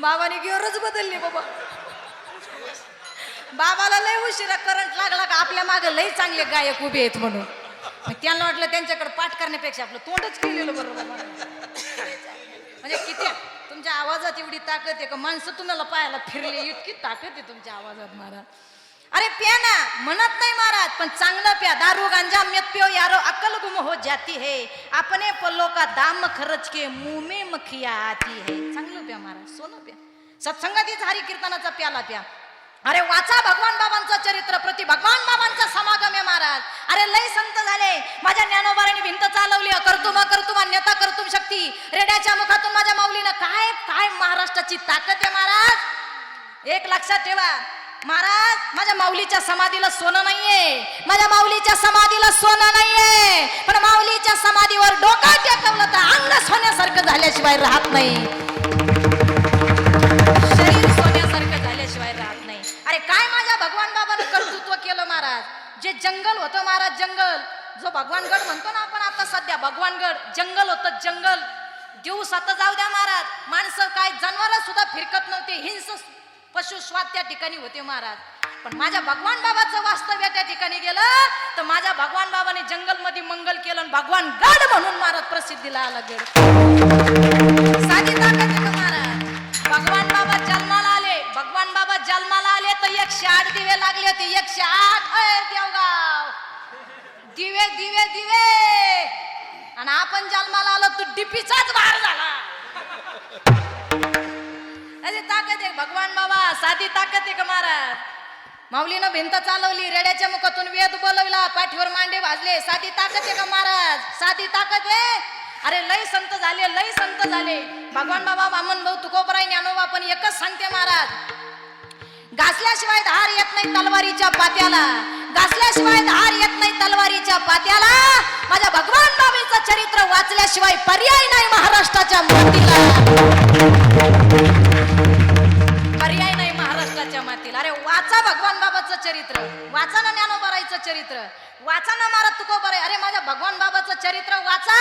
बाबाने गिअरच बदलली बाबा. बाबाला लय उशिरा करंट लागला का आपल्या मागे लय चांगले गायक उभे आहेत म्हणून. त्यांना वाटलं त्यांच्याकडे पाठ करण्यापेक्षा आपलं तोंडच केलेलं बरोबर म्हणजे किती तुमच्या आवाजात एवढी ताकद आहे का? माणसं तुम्हाला पाहायला फिरले इतकी ताकद आहे तुमच्या आवाजात महाराज. अरे प्या ना म्हणत नाही महाराज पण चांगलं प्या. दारू गांजा म्यत पियो यारो अक्कल गुम हो जाती है. अपने पल्लो का दाम खर्च के मुंह में मखिया आती है. चांगलं प्या महाराज सोनं प्या. सत्संगातीच हरी कीर्तनाचा प्याला प्या. अरे वाचा भगवान बाबांचं चरित्र प्रति भगवान बाबांचा समागम आहे महाराज. अरे लय संत झाले. माझ्या ज्ञानोबाराने भिंत चालवली. कर्तुमा कर्तुमा नेता कर्तुम शक्ती. रेड्याच्या मुखातून माझ्या माऊलीनं काय काय महाराष्ट्राची ताकद आहे महाराज? एक लक्षात ठेवा. महाराज माझ्या माऊलीच्या समाधीला सोनं नाहीये. माझ्या माऊलीच्या समाधीला सोनं नाहीये. पण माऊलीच्या समाधीवर डोका टेकवलं तर अंग सोन्यासारखं झाल्याशिवाय राहत नाही. शरीर सोन्यासारखं झाल्याशिवाय राहत नाही. अरे काय माझ्या भगवान बाबानं कर्तृत्व केलं महाराज? जे जंगल होतं महाराज जंगल. जो भगवानगड म्हणतो ना आपण आता सध्या भगवानगड जंगल होतं जंगल. दिवस आता जाऊ द्या महाराज. माणसं काय जनावर सुद्धा फिरकत नव्हते हिंस पशु स्वाद त्या ठिकाणी होते महाराज. पण माझ्या भगवान बाबाचं वास्तव्य त्या ठिकाणी गेलं तर माझ्या भगवान बाबाने जंगलमध्ये मंगल केलं आणि भगवान गड म्हणून महाराज प्रसिद्धीला आला गड. साधी ताकद आहे का महाराज? भगवान बाबा जन्माला आले भगवान बाबा जन्माला आले तर एकशे आठ दिवे लागले होते एकशे आठ. अय देवगाव. दिवे दिवे दिवे. आणि आपण जन्माला आलो तू डिपीचाच भार झाला. अरे ताकद आहे भगवान बाबा साधी ताकद आहे का महाराज. माऊलीनं भिंत चालवली रेड्याच्या मुखातून वेद बोलवला पाठीवर मांडे भाजले. साधी ताकद आहे का महाराज साधी ताकद आहे अरे लय संत झाले लय संत झाले. भगवान बाबा वामन भाऊ तुकोबराय ज्ञानोबा पण एकच सांगते महाराज. घासल्याशिवाय धार येत नाही तलवारीच्या पात्याला. घासल्याशिवाय धार येत नाही तलवारीच्या पात्याला. माझ्या भगवान बाबीचं चरित्र वाचल्याशिवाय पर्याय नाही महाराष्ट्राच्या मूर्तीला चरित्र. वाचा ना ज्ञानोबारायचं चरित्र. वाचा ना महाराज तुकोबाराय अरे माझ्या भगवान बाबाचं चरित्र वाचा.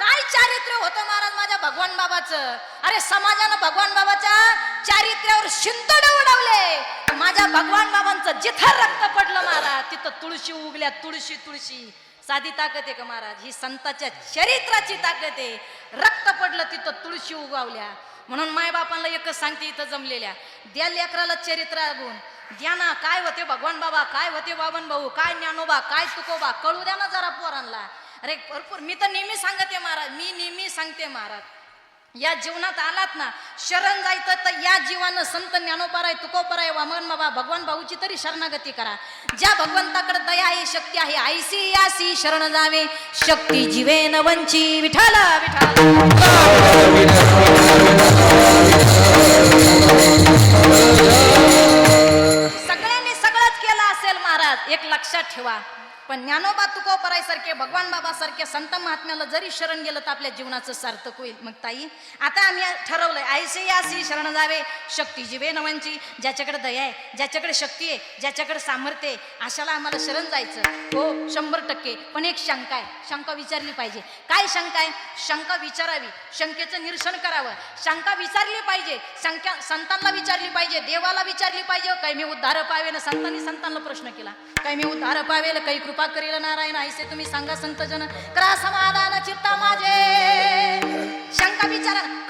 काय चारित्र्य होतं महाराज माझ्या भगवान बाबाचं? अरे समाजानं भगवान बाबाच्या चारित्र्यावर शिंतड उडवले माझ्या भगवान बाबांचं जिथं रक्त पडलं महाराज तिथं तुळशी उगल्या. तुळशी तुळशी. साधी ताकद आहे का महाराज? ही संताच्या चरित्राची ताकद आहे. रक्त पडलं तिथं तुळशी उगावल्या. म्हणून मायबापांना एकच सांगते इथं जमलेल्या. द्या लेकराला चरित्र गुण द्या ना काय होते भगवान बाबा काय होते बाबन भाऊ काय ज्ञानोबा काय तुकोबा कळू द्या ना जरा पोरांना. अरे भरपूर. मी तर नेहमी सांगते महाराज मी नेहमी सांगते महाराज. या जीवनात आलात ना शरण जायचं तर या जीवानं संत ज्ञानोपराय तुकोपराय वामन बाबा भगवान भाऊची तरी शरणागती करा. ज्या भगवंताकडे दया आहे शक्ती आहे आयसी यासी शरण जावे. शक्ती जीवेन वंची विठाला विठाला भगवान बाबासारख्या संत महात्म्याला जरी शरण गेलं तर आपल्या जीवनाचं सार्थक होईल. मग ताई आता आम्ही ठरवलंय आयसे यासी शरण जावे शक्ती जीवे नवांची ज्याच्याकडे दया आहे ज्याच्याकडे शक्ती आहे ज्याच्याकडे सामर्थ्य आहे अशाला आम्हाला शरण जायचं. हो शंभर टक्के. पण एक शंका आहे शंका विचारली पाहिजे. काय शंका आहे? शंका विचारावी शंकेचं निरसन करावं. शंका विचारली पाहिजे शंका संतांना विचारली पाहिजे देवाला विचारली पाहिजे. हो, काही मी उद्धार पावेल संतांनी संतांना प्रश्न केला. काही मी उद्धार पावेल काही कृपा करेल नारायण ऐसे तुम्ही सांगा संतजन करा समाधान चित्ता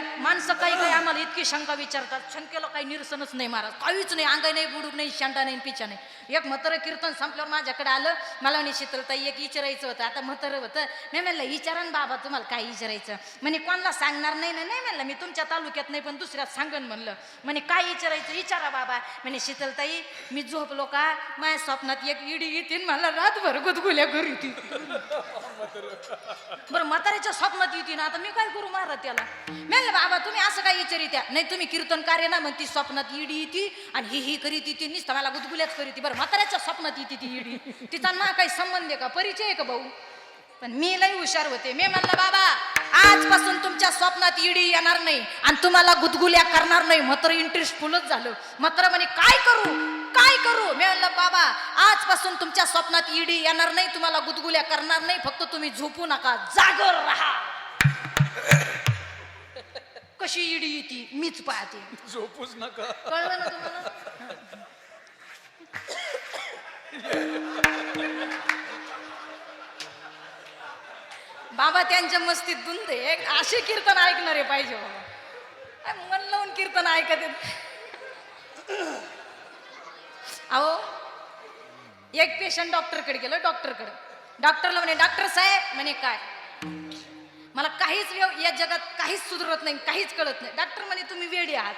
काय माणसं काही काही आम्हाला इतकी शंका विचारतात. शंकेला काही निरसनच नाही महाराज. काहीच नाही. अंग नाही बुडूक नाही शांडा नाही पिचा नाही. एक म्हातारं कीर्तन संपल्यावर माझ्याकडे आलं. मला म्हणे शीतलताई एक विचारायचं होतं. आता म्हातारं होतं. मी म्हणलं विचारा ना बाबा तुम्हाला काय विचारायचं म्हणे कोणाला सांगणार नाही ना. नाही म्हणलं मी तुमच्या तालुक्यात नाही पण दुसऱ्यात सांगन म्हणलं. म्हणे काय विचारायचं विचारा बाबा. म्हणे शीतलताई मी झोपलो का? माझ्या स्वप्नात एक इडी येते मला रातभर गुदगुल्या करू ती बरं म्हाताऱ्याच्या स्वप्नात येते ना आता मी काय करू महाराज त्याला? म्हणलं बाबा तुम्ही असं काय विचारित्या? नाही तुम्ही कीर्तन कार्य ना म्हणती स्वप्नात इडी येते आणि ही ही करीत येते नुसतं मला गुदगुल्याच करीत. बरं म्हाताऱ्याच्या स्वप्नात येते ती इडी तिचा ना काही संबंध आहे का? परिचय आहे का भाऊ? पण मी लई हुशार होते. मी म्हणलं बाबा आजपासून तुमच्या स्वप्नात इडी येणार नाही आणि तुम्हाला गुदगुल्या करणार नाही. मात्र इंटरेस्ट फुलच झालं. मात्र म्हणे काय करू? काय करू? मी म्हणलं बाबा आजपासून तुमच्या स्वप्नात इडी येणार नाही तुम्हाला गुदगुल्या करणार नाही फक्त तुम्ही झोपू नका जागर राहा. कशी इडी येते? मीच पाहते. झोपूच नका. कळलं ना तुम्हाला? बाबा त्यांच्या मस्तीत दुंदे एक असे कीर्तन ऐकणारे पाहिजे बाबा काय मन लावून कीर्तन ऐकत. अहो एक पेशंट डॉक्टरकडे गेलं डॉक्टरकडे डॉक्टरला म्हणे डॉक्टर साहेब म्हणे काय? मला काहीच व्यव या जगात काहीच सुधरत नाही काहीच कळत नाही. डॉक्टर म्हणे तुम्ही वेडी आहात.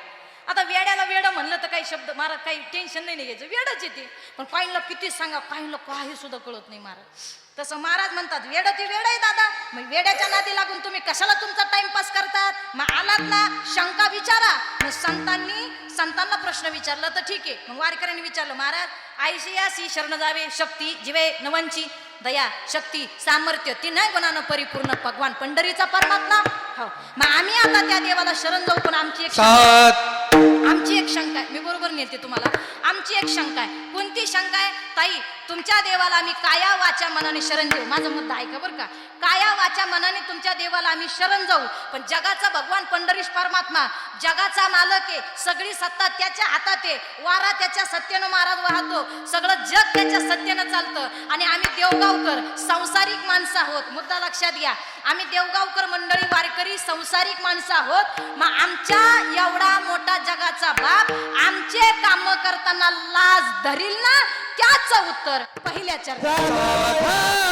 आता वेड्याला वेड म्हणलं तर काही शब्द महाराज काही टेन्शन नाही घ्यायचं. वेडच येते पण पाहिलं किती सांगा पाहिलं काही सुद्धा कळत नाही महाराज तसं महाराज म्हणतात वेड ती वेड आहे दादा. मग वेड्याच्या नादी लागून तुम्ही कशाला तुमचा टाइमपास करतात? मग आलात ना शंका विचारा. मग संतांनी संतांना प्रश्न विचारला तर ठीक आहे. मग वारकऱ्यांनी विचारलं महाराज आईशी यासी शरण जावे शक्ती जिवे नवांची. दया शक्ती सामर्थ्य ती नाही गुणानं परिपूर्ण भगवान. पंढरीचा परमात्मा? हो. मग आम्ही आता त्या देवाला शरण जाऊ पण आमची एक. सात. आमची एक शंका आहे. मी बरोबर नेते तुम्हाला. आमची एक शंका आहे. कोणती शंका आहे? ताई तुमच्या देवाला आम्ही काया वाच्या मनाने शरण देऊ. माझं मत ऐका बरं का? काया वाच्या मनाने तुमच्या देवाला आम्ही शरण जाऊ. पण जगाचा भगवान पंढरीश परमात्मा जगाचा मालक आहे. सगळी सत्ता त्याच्या हातात आहे. वारा त्याच्या सत्तेनं महाराज वाहतो. सगळं जग त्याच्या सत्तेनं चालतं. आणि आम्ही देवगावकर संसारिक माणसं आहोत. मुद्दा लक्षात घ्या. आम्ही देवगावकर मंडळी वारकरी संसारिक माणसं आहोत. मग आमच्या एवढा मोठा जगाचा बाप आमचे काम करताना लाज धरील ना त्याचं उत्तर पहिल्या चर्चा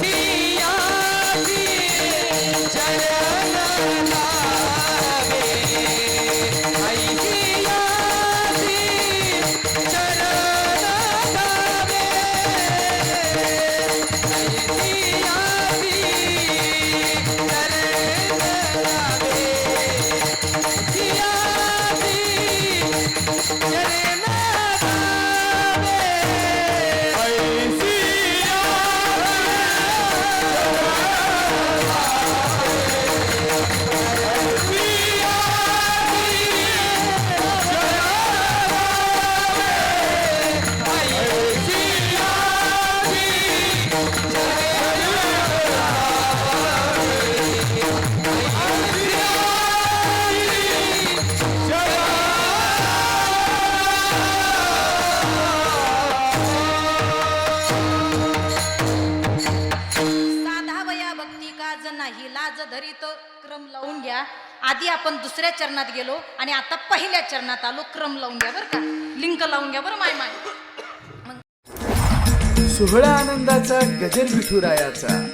see. क्रम आधी आपण दुसऱ्या चरणात गेलो आणि आता पहिल्या चरणात आलो क्रम लावून घ्या बरं का. लिंक लावून घ्या बरं माय माय. सोहळा आनंदाचा गजर विठुरायाचा.